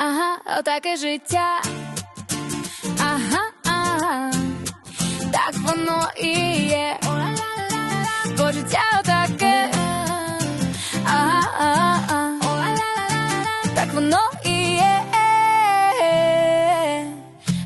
ага, отаке життя. Ага, ага, так воно і є. Бо життя отаке. Ага, ага, ага. так воно і є.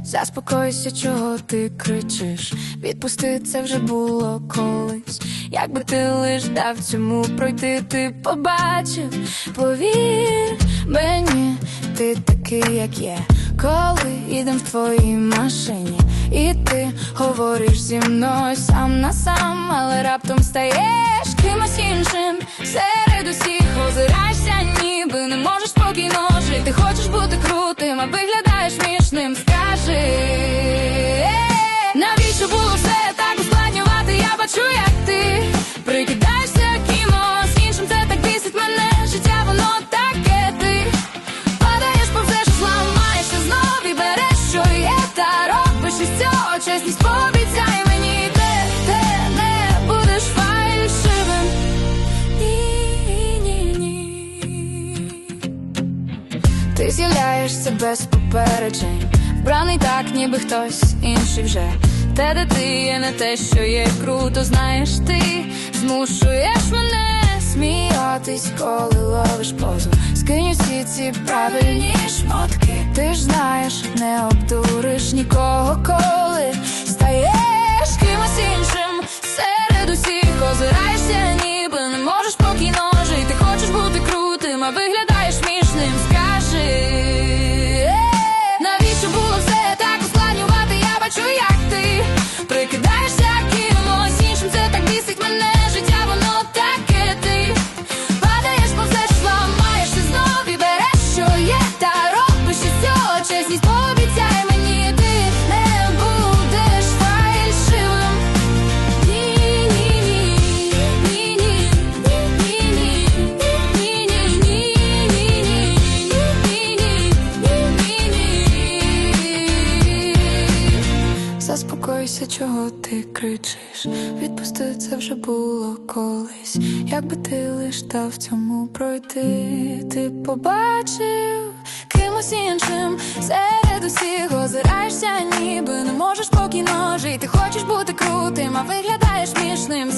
Заспокойся, чого ти кричиш. Відпусти це вже було колись. Якби ти лиш дав цьому пройти, ти побачив, повір мені, ти такий, як є. Коли їдем в твоїй машині, і ти говориш зі мною сам на сам, але раптом стаєш кимось іншим. Серед усіх озираєшся, ніби не можеш спокійно жити. Хочеш бути крутим, а виглядаєш смішним. Ти з'являєшся без попереджень, браний так, ніби хтось інший вже. Те, де ти є не те, що є круто, знаєш ти, змушуєш мене сміятись, коли ловиш позу. Скинь усі ці правильні шмотки. Ти ж знаєш, не обдуриш нікого, Заспокойся, чого ти кричиш. Відпусти це вже було колись. Якби ти лиш дав цьому пройти, ти побачив кимось іншим серед усіх озираєшся, ніби не можеш спокійно жити. Хочеш бути крутим, а виглядаєш смішним.